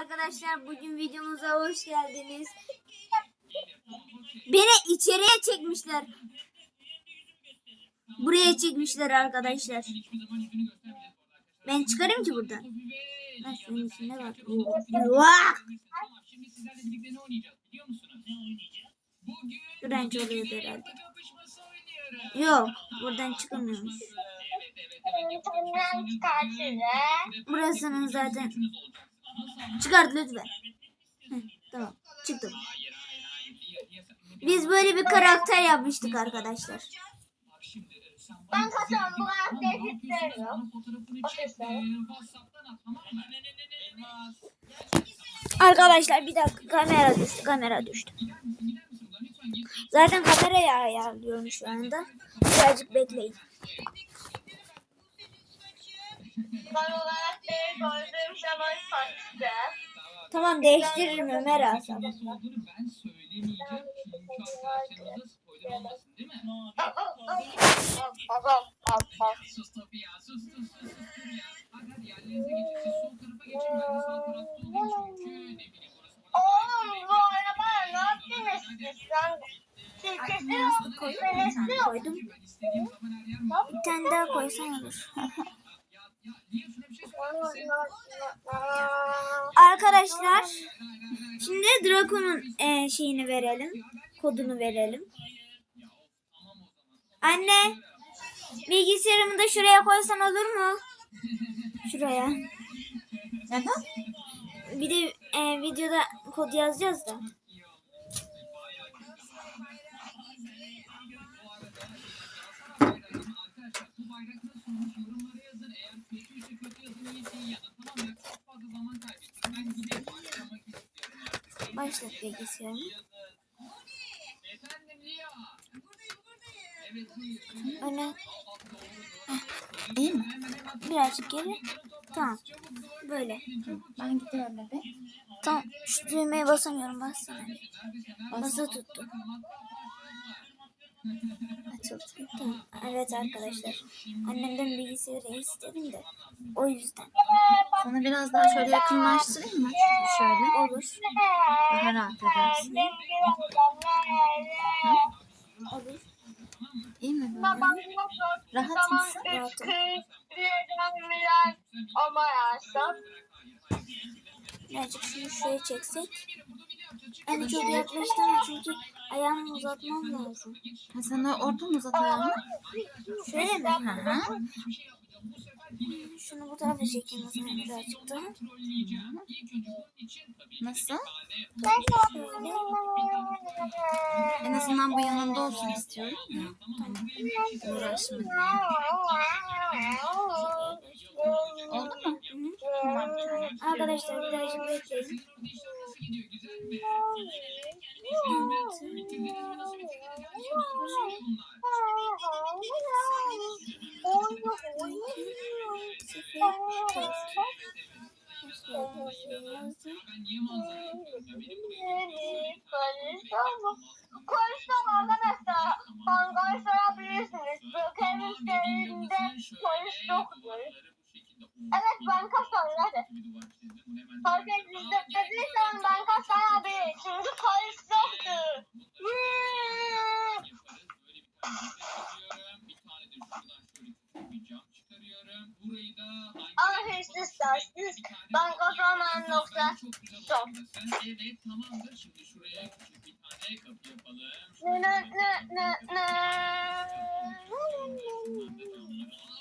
arkadaşlar bugün videomuza hoş geldiniz. Beni içeriye çekmişler. Buraya çekmişler arkadaşlar. Ben çıkarım ki buradan. Ha, şunun içinde var. Vah! Şimdi sizlerle birlikte ne oynayacağız biliyor musunuz? Ne oynayacağız? Bugün Direnç bir oluyor herhalde. Yok buradan çıkamıyormuş. Burasının zaten. Çıkart lütfen. Heh, tamam çıktım. Biz böyle bir karakter yapmıştık arkadaşlar. Ben kaçıyorum, bu karakteri. Arkadaşlar bir dakika kamera düştü kamera düştü. Zaten kamerayı ayarlıyorum şu anda. Birazcık bekleyin. Ben o karakteri gördüğüm zaman kaçtı. Tamam değiştiririm Ömer olduğunu ben söylemeyeceğim çünkü arkadaşlarımıza spoiler olmasın değil mi? Sus Topi ya sus sus sus sus ya. Hadi hadi yerlerinize geçin siz sol tarafa geçin ben de sağ tarafta olayım çünkü ne bileyim orası bana. Oğlum bu arabaya ne yaptınız siz? Sen Tilkisi yok. Koydum. Bir tane daha koysam olur. Arkadaşlar şimdi Draco'nun e, şeyini verelim. Kodunu verelim. Anne bilgisayarımı da şuraya koysan olur mu? Şuraya. Neden? Bir de e, videoda kod yazacağız da. Arkadaşlar bu bayrak nasıl olmuş yorumlara yazın. Eğer kötüyse kötü yazın iyiyse iyi yazın. Tamam mı? Çok fazla zaman kaybettik. Ben gidip başlamak istiyorum artık. Başlat bilgisayarımı. Lia. Evet buyur. Öne İyi mi? birazcık geri. Tamam. Böyle. Ben gidiyorum bebe. Tamam. Şu düğmeye basamıyorum. Bassana. Basa tuttum. Açıldı. Evet arkadaşlar. Annemden bilgisayarı istedim de. O yüzden. Sana biraz daha şöyle yakınlaştırayım mı? Şöyle. Olur. Daha rahat edersin. Olur. İyi mi böyle? Rahat mısın? ama yarsam. Birazcık şunu şuraya çeksek. Yani çok yaklaştırma çünkü ayağımı uzatmam lazım. Ha, sana orta mı uzatayım mı? Şöyle mi? Hı hı. Şunu bu tarafa çekeyim o zaman birazcık daha. Nasıl? En azından bu yanında olsun istiyorum ya. Uğraşma diye. Oldu mu? Tamam. Arkadaşlar birazcık bekleyin. Konuştum arkadaşlar. Konuşabilirsiniz. Bökerin üzerinde konuştuk. Evet banka soruyor hadi. Ettiyse dediysen banka sayabilir. Çünkü konuştuktu. Ama hırsız taşsız banka sormanın nokta. Stop. Evet tamamdır. Şimdi şuraya küçük bir tane kapı yapalım. Ne ne ne ne ne. Aa,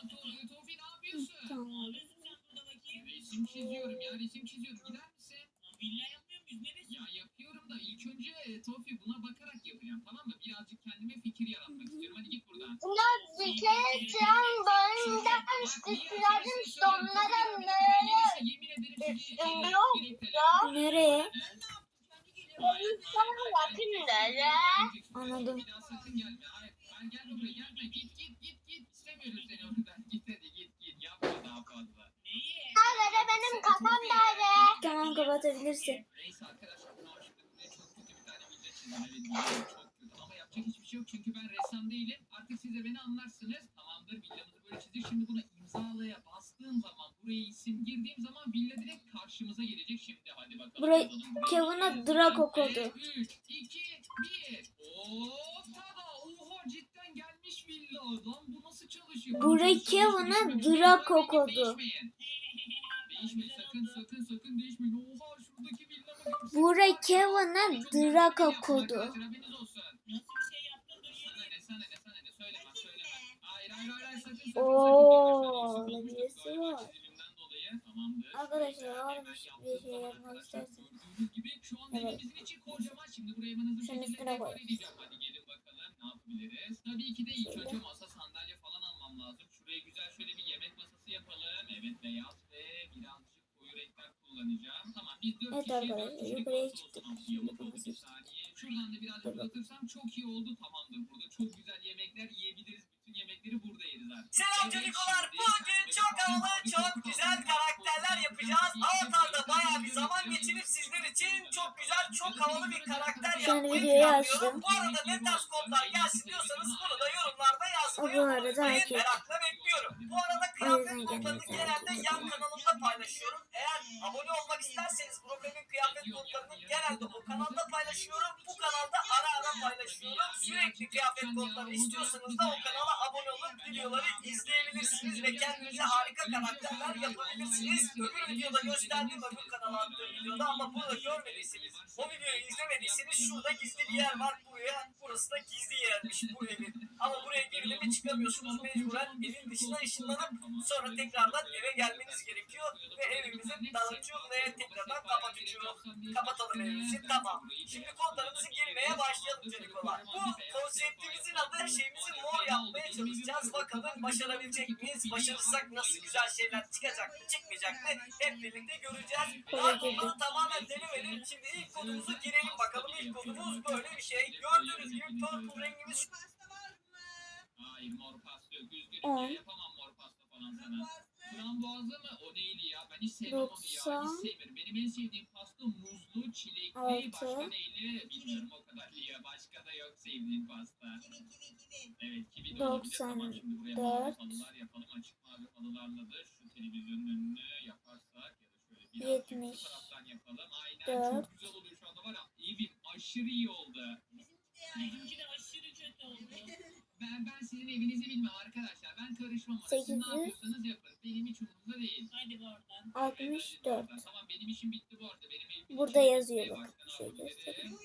Tofi Tofi ne yapıyorsun? Tamam. Resim çiziyorum ya resim çiziyorum. Gider misin? Villa yapmıyor muyuz? Neresi? Ya yapıyorum da ilk önce e, Tofi buna bakarak yapacağım tamam mı? Birazcık kendime fikir yaratmak istiyorum. Hadi git buradan. Kere çıran bağından sıçradım sonradan nereye e, yok ya. Nereye? Sana bakın nereye. Anladım. Nerede benim kafam nerede? Tamam kapatabilirsin. Ama yapacak hiçbir şey yok çünkü ben ressam değilim. Siz de beni anlarsınız. Tamamdır villamızı böyle çizdik. Şimdi buna imzalaya bastığım zaman buraya isim girdiğim zaman villa direkt karşımıza gelecek. Şimdi hadi bakalım. Buraya Kevin'a. Draco kodu. 3, 2, 1. Hoppada. Oha cidden gelmiş villa. Lan bu nasıl çalışıyor? Çalışıyor, Kevin'a. Draco kodu. Değişmeyin. Sakın sakın sakın değişmeyin. Oha şuradaki villa mı? Burayı Kevin'a Draco kodu. haberiniz olsun. Şunun üstüne koy. Tabii ki de ilk önce masa sandalye falan almam lazım. Şuraya güzel şöyle bir yemek masası yapalım. Evet beyaz ve birazcık koyu renkler kullanacağım. Tamam biz dört Evet kişiye dört arkadaşlar, kişilik yukarıya çıktık. Şuradan da birazcık uzatırsam çok iyi oldu. Tamamdır. Burada çok güzel yemekler yiyebiliriz. Bütün yemekleri burada yeriz artık. Selam Evet, çocuklar. Bugün çok havalı, çok güzel karakterler yapacağız. Avatar'da bayağı bir zaman geçirip sizler için çok güzel, çok havalı bir karakter yapmayı planlıyorum. Bu arada ne tarz kodlar gelsin diyorsanız bunu da yorumlarda yazmayı unutmayın. Merakla bekliyorum. Bu arada kıyafet kendinize genelde yan kanalımda paylaşıyorum. Eğer abone olmak isterseniz problemin kıyafet kodlarını genelde o kanalda paylaşıyorum. Bu kanalda ara ara paylaşıyorum. Sürekli kıyafet kodlarını istiyorsanız da o kanala abone olup videoları izleyebilirsiniz ve kendinize harika karakterler yapabilirsiniz. Öbür videoda gösterdiğim öbür kanala attığım videoda ama burada görmediyseniz, o videoyu izlemediyseniz şurada gizli bir yer var buraya. Burası da gizli yermiş bu evin. Ama buraya çıkamıyorsunuz mecburen evin dışına ışınlanıp sonra tekrardan eve gelmeniz gerekiyor ve evimizi dağıtıyor ve tekrardan kapatıyor. Kapatalım evimizi tamam. Şimdi kodlarımızı girmeye başlayalım çocuklar. Bu konseptimizin adı şeyimizi mor yapmaya çalışacağız. Bakalım başarabilecek miyiz? Başarırsak nasıl güzel şeyler çıkacak mı çıkmayacak mı? Hep birlikte göreceğiz. Daha kodları tamamen denemedim. Şimdi ilk kodumuzu girelim bakalım. İlk kodumuz böyle bir şey. Gördüğünüz gibi purple rengimiz Hayır mor pasta yok. Üzgünüm On. ya yapamam mor pasta falan sana. Frambuazlı mı? O neydi ya? Ben hiç sevmem onu ya. Doksan. Hiç sevmiyorum. Benim en sevdiğim pasta muzlu, çilekli, Altı. başka neyli bilmiyorum o kadar. Ya başka da yok sevdiğim pasta. Evet kivi de olabilir. Doksan Tamam şimdi buraya mavi dört. halılar yapalım. Açık mavi halılarla da şu televizyonun önünü yaparsak ya da şöyle birazcık Yetmiş şu taraftan yapalım. Aynen dört. çok güzel oluyor şu anda var ya. Evim aşırı iyi oldu. Bizimki de evinizi bilmem arkadaşlar. Ben karışmam. Siz ne yapıyorsanız yapın. Benim hiç umurumda değil. Hadi bu oradan. 64. Tamam benim işim bitti bu arada. Benim evim Burada yazıyor Şey abi dedi. göstereyim.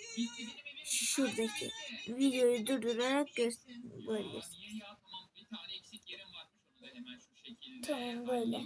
Şuradaki videoyu durdurarak göster böyle Aa, göster. niye ya? Tamam bir tane eksik yerim varmış. Onu da hemen şu şekilde Tamam, böyle.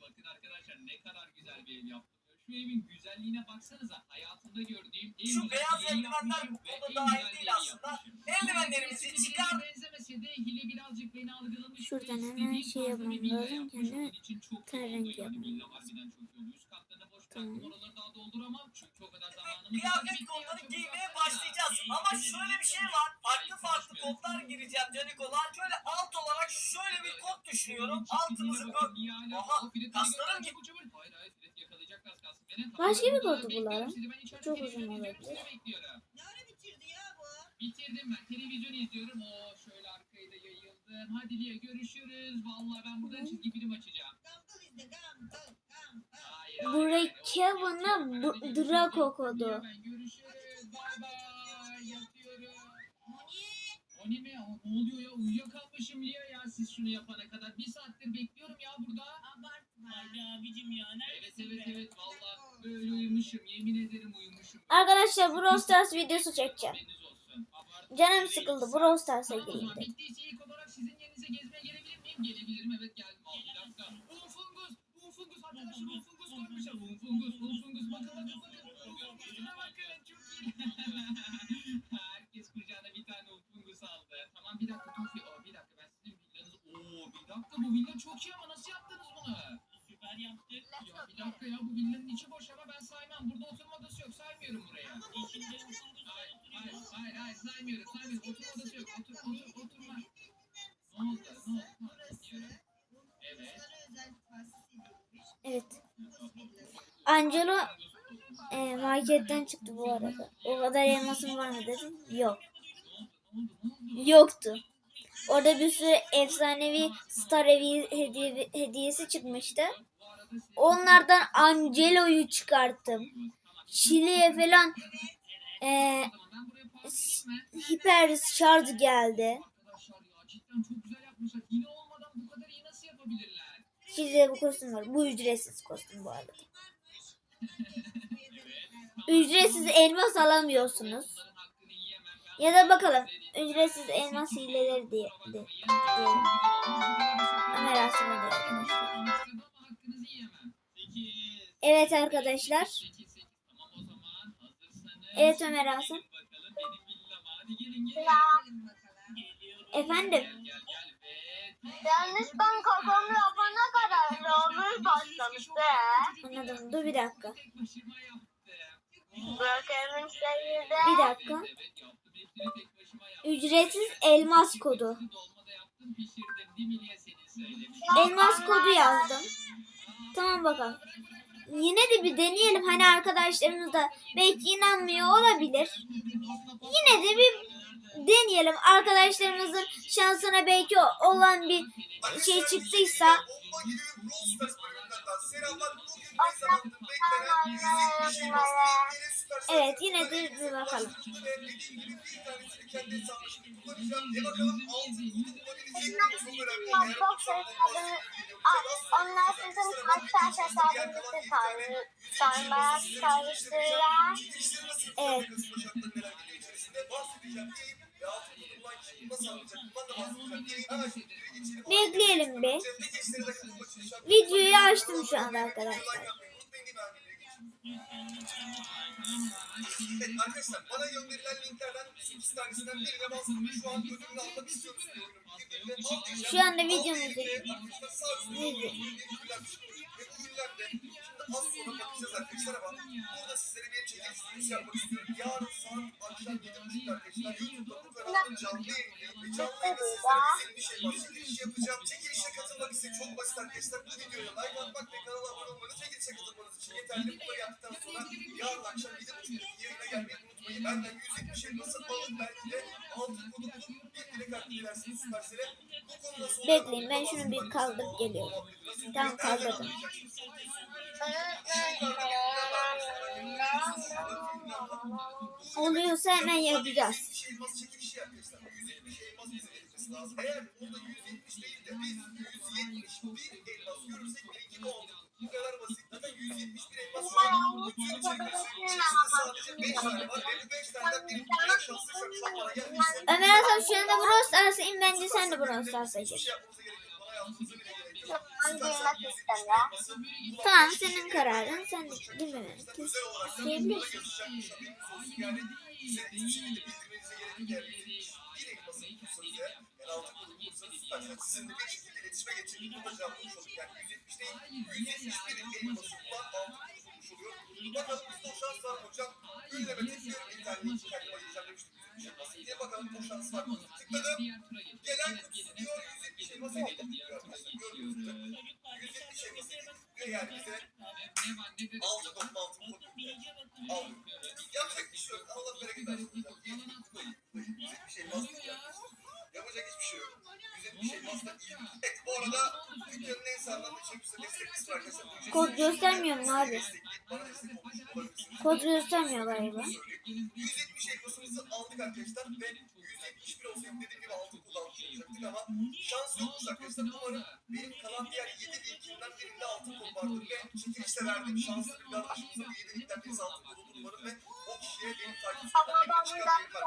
Bakın arkadaşlar ne kadar güzel bir ev yaptım. Şu evin güzelliğine baksanıza. Hayatımda gördüğüm en Şu güzel beyaz ev eldivenler yapmışım bu ve konuda en dahil güzel değil aslında. yapmışım. eldivenlerimizi çıkar. benzemese de Hile birazcık beni algılamış. Şuradan hemen istediğim şey tarzda yapmam bir villa lazım. yapmış. Kendime Onun için çok ten iyi oldu rengi yani. yapmam Villa lazım. harbiden çok iyi oldu. Üst katlarına boş Tamam. bıraktım. Oraları daha dolduramam. Çünkü o kadar zamanımız yok. Kıyafet çabuk giymeye başlayacağız. Ama şöyle bir şey var. Farklı farklı kodlar gireceğim Canikolar. Şöyle alt olarak şöyle bir kod düşünüyorum. Altımızı böyle... Aha, kaslarım gibi. Hayır hayır Fred yakalayacak az kalsın beni. Başka bir ben kodu bu bekliyorum lan. sizi. Ben içeride Çok uzun izliyorum, olabilir. sizi bekliyorum. Ne ara bitirdi ya bu? Bitirdim ben. Televizyon izliyorum. Oo şöyle arkayı da yayıldım. Hadi Lia görüşürüz. Vallahi ben buradan çizgi film açacağım. Hayır. Kevin'a. Draco kodu. Görüşürüz. Bay bay. Yatıyorum. Moni. Oni mi? O- Ne oluyor ya? Uyuyakalmışım Lia ya siz şunu yapana kadar. Bir saattir bekliyorum uyumuşum. Yemin ederim uyumuşum. Arkadaşlar Brawl Stars videosu çekeceğim. Canım sıkıldı. Brawl Stars'a gireyim dedim. bittiyse ilk olarak sizin yerinize gezmeye gelebilir miyim? Gelebilirim evet geldim. Aa, bir dakika. Unfungus. Unfungus arkadaşlar Unfungus koymuşlar. Unfungus. Unfungus bakın bakın bakın. Şuna bakın çok iyi. Herkes kucağına bir tane Unfungus aldı. Tamam bir dakika Tofi. Bir dakika ben sizin villanızı. Oo bir dakika bu villa çok iyi Angelo e, marketten çıktı bu arada. O kadar elmasım var mı dedim. Yok. Yoktu. Orada bir sürü efsanevi Star Evi hediye, hediyesi çıkmıştı. Onlardan Angelo'yu çıkarttım. Şili'ye falan s- hiper şarj geldi. Şili'de bu kostüm var. Bu ücretsiz kostüm bu arada. Ücretsiz elmas alamıyorsunuz. Ya da bakalım. Ücretsiz elmas hileleri diye. yiyemem. Evet arkadaşlar. 8 8 tamam o zaman hazırsanız. Evet Ömer Asım. Efendim. Yalnız ben kafamı yapana kadar yağmur başlamıştı. Anladım. Dur bir dakika. Bir dakika. Ücretsiz elmas kodu. Elmas kodu yazdım. Tamam bakalım. Yine de bir deneyelim. Hani arkadaşlarımız da belki inanmıyor olabilir. Yine de bir deneyelim. Arkadaşlarımızın şansına belki olan bir şey çıktıysa Bomba gibi bir Brawl Stars bölümünden selamlar. Bugün ne zamandır beklenen 100 şey bastı. Evet, yine de bir bakalım. Ve dediğim gibi bir tanesini kendi hesabım için kullanacağım. Bakalım altın kutu bulabilecek miyim? Çok önemli. Eğer Çok sevdim. Onlar sizin kaç tane hesabınızı saymaya çalıştılar. Evet. Bekleyelim bir. Videoyu açtım şu anda arkadaşlar. Evet arkadaşlar bana gönderilen linklerden bir tanesinden birine bastım şu an ödülünü almak istiyorum. Şu anda videomuzu Arkadaşlar ürünlerde şimdi az sonra bakacağız arkadaşlar ama burada sizlere bir çekiliş yapmak istiyorum. Yarın saat akşam 7.30'da arkadaşlar YouTube'da bu kanalda canlı yayınlayıp ve canlı yayında sizlere güzel bir şey var. Çekiliş yapacağım. Çekilişe katılmak ise çok basit arkadaşlar. Bu videoya like atmak ve kanala abone olmanız çekilişe katılmanız için yeterli. Bunları yaptıktan sonra yarın akşam 7.30'da yayına gelmeyi unutmayın. Benden 170 şey nasıl alın belki de altın kodu bir dilek hakkı dilersiniz Süpersel'e. Bekleyin ben şunu bir kaldırıp geliyorum. Tamam kaldırdım. Oluyorsa hemen yapacağız. 170 elmas çekilişi arkadaşlar. 170 elmas bize verilmesi lazım. Eğer orada 170 değil de biz 171 elmas görürsek birinci bu kadar basit. Zaten 171 elmas var. Bütün çekilişin içerisinde sadece 5 tane var. Ve bu 5 taneden birinci yapmanıza bile gerek yok. Ben girmek istemiyorum. Tamam senin kararın sen de girmemek da isteyebilirsin. yazacakmış haberiniz olsun. Yani size hiçbir şekilde bildirmenize gerek yok. Yani bir elması bulursanız eğer, yani altın kodu bulursanız süpersel. Sizin de bir şekilde iletişime geçecek. Burada cevaplamış olduk. Yani 170 değil, 171 elması bulan altın kodu bulmuş oluyor. Bakalım bizde o şans var mı hocam? Ünleme linki kendime ayıracağım demiştim. 170 elması diye bakalım o şans var mı? Tıkladım. Gelen kutusu diyor 170 elması arkadaşlar. Gördüğünüz gibi. 170 elması geldi diyor. Bize altın kodu altın kodu. Yapacak bir şey yok. Allah bereket versin. Yapacak bir yok. Yapacak hiçbir şey yok. Güzel bir şey masla iyi. Evet bu arada dükkanın en sağlam çekmişse desteklisi var arkadaşlar. Bu Kod bir göstermiyor mu abi? Destek. Kod göstermiyor galiba. 170 elmasımızı aldık arkadaşlar ve 171 olsaydı dediğim gibi altın kullanmış olacaktık ama şans yokmuş arkadaşlar. Umarım benim kalan diğer 7 linkimden birinde altın kod vardır ve çekilişte verdiğim şanslı bir arkadaşımıza bu 7 linkten birisi altın kod olur umarım ve o kişiye benim takipçilerimden Ama bir ben çıkan bundan bir var.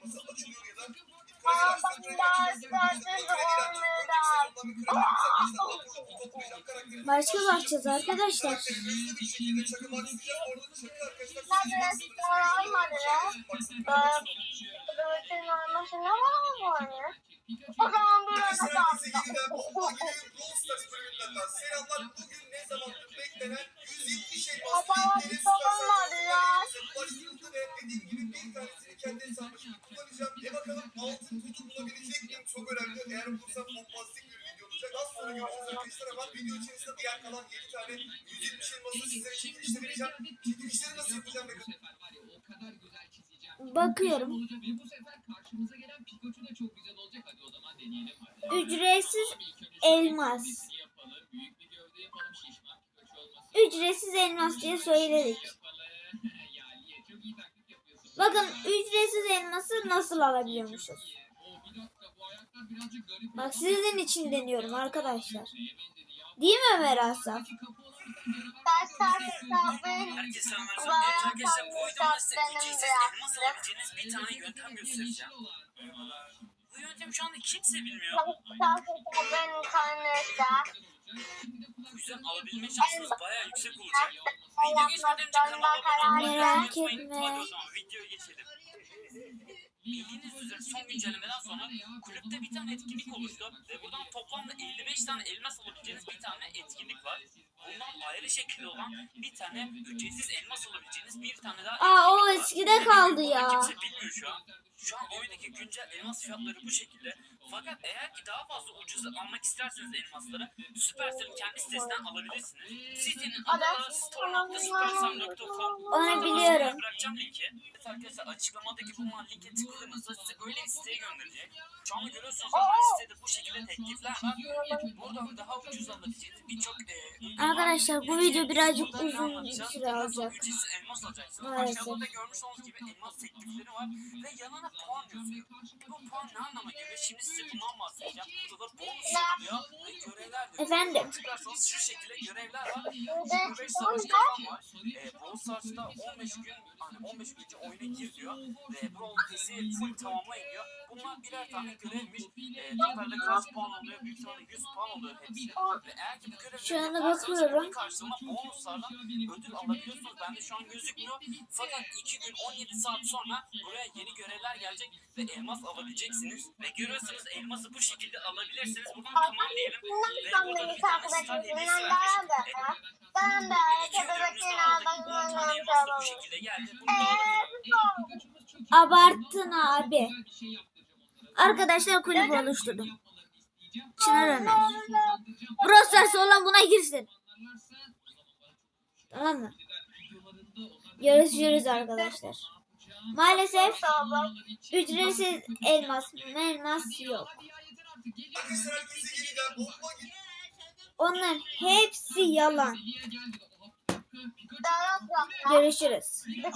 fazla Başka bakacağız arkadaşlar. O zaman burada selamlar. Bugün ne zamandır beklenen 170 elmas Baba, çok olmadı ya. ulaştırıldı ve dediğim gibi bir tanesini kendi hesabıma yapacağım. E bakalım altın kutu bulabilecek miyim? Çok önemli. Eğer bulursam bombastik bir video olacak. Az sonra görüşürüz arkadaşlar ama video içerisinde diğer kalan 7 tane 170 elması sizlere çekilişte vereceğim. Çekilişleri nasıl yapacağım bakın. sefer var ya o kadar güzel çizeceğim. Bakıyorum. Olacak ve bu sefer karşımıza gelen Pikachu da çok güzel olacak. Hadi o zaman deneyelim. Ücretsiz elmas. gövdesini yapalım. Büyük bir gövde yapalım. Şişman Pikachu olmasın. Ücretsiz elmas diye söyledik. Bakın ücretsiz elması nasıl alabiliyormuşuz. Bak sizin için deniyorum arkadaşlar. Değil mi Ömer Asaf? Kapı olan bir tane bir yöntem göstereceğim. Bu yöntemi şu anda kimse bilmiyor. Bu yüzden alabilme şansınız bayağı yüksek olacak. Merak etme. Videoya geçelim. Bildiğiniz üzere son güncellemeden sonra kulüpte bir tane etkinlik oluştu ve buradan toplamda 55 tane elmas alabileceğiniz bir tane etkinlik var. Bundan ayrı şekilde olan bir tane ücretsiz elmas alabileceğiniz bir tane daha Aa o eskide kaldı ya. Kimse bilmiyor şu an. Şu an oyundaki güncel elmas fiyatları bu şekilde. Fakat eğer ki daha fazla ucuz almak isterseniz elmasları Supercell'in kendi sitesinden alabilirsiniz. Sitenin adı store.supercell.com. Onu biliyorum. Bırakacağım linki. Evet arkadaşlar açıklamadaki bulunan linke tıkladığınızda size öyle bir siteye gönderecek. Şu anda görüyorsunuz zaten sitede bu şekilde teklifler var. Buradan daha ucuz alabileceğiniz birçok e. Arkadaşlar bu video birazcık uzun süre alacak. elmas alacaksınız. Maalesef. Aşağıda da görmüş olduğunuz gibi elmas teklifleri var ve yanına puan yazıyor. Bu puan ne anlama geliyor? Şimdi size bundan bahsedeceğim. Burada da bonus yapıyor ve görevler diyor. Efendim? Tıklarsanız şu şekilde görevler var. Burada 25 savaş kazan var. E, Brawl Stars'ta 15 gün, hani 15 gün önce oyuna gir diyor. Ve Brawl Pass'i full tamamlayın diyor. Bunlar birer tane görevmiş. E, totalde kaç puan oluyor? Büyük ihtimalle 100 puan oluyor hepsi. Ve eğer ki bu görevleri Şu anda yaparsanız bunun karşılığında bonuslarla ödül alabiliyorsunuz. Bende şu an gözükmüyor. Fakat 2 gün 17 saat sonra buraya yeni görevler gelecek ve elmas alabileceksiniz. Ve görüyorsunuz elması bu şekilde alabilirsiniz. Buradan tamam diyelim. Ve burada da bir tane star hediyesi vermiş. Ben de İki ürünümüzü aldık. 10 tane elmas da bu şekilde geldi. Bunu da alabilirim. Abarttın abi. Arkadaşlar kulüp oluşturdum. Çınar Ömer. Stars olan buna girsin. Tamam mı? Görüşürüz arkadaşlar. Maalesef ücretsiz elmas elmas yok. Onların hepsi yalan. Görüşürüz.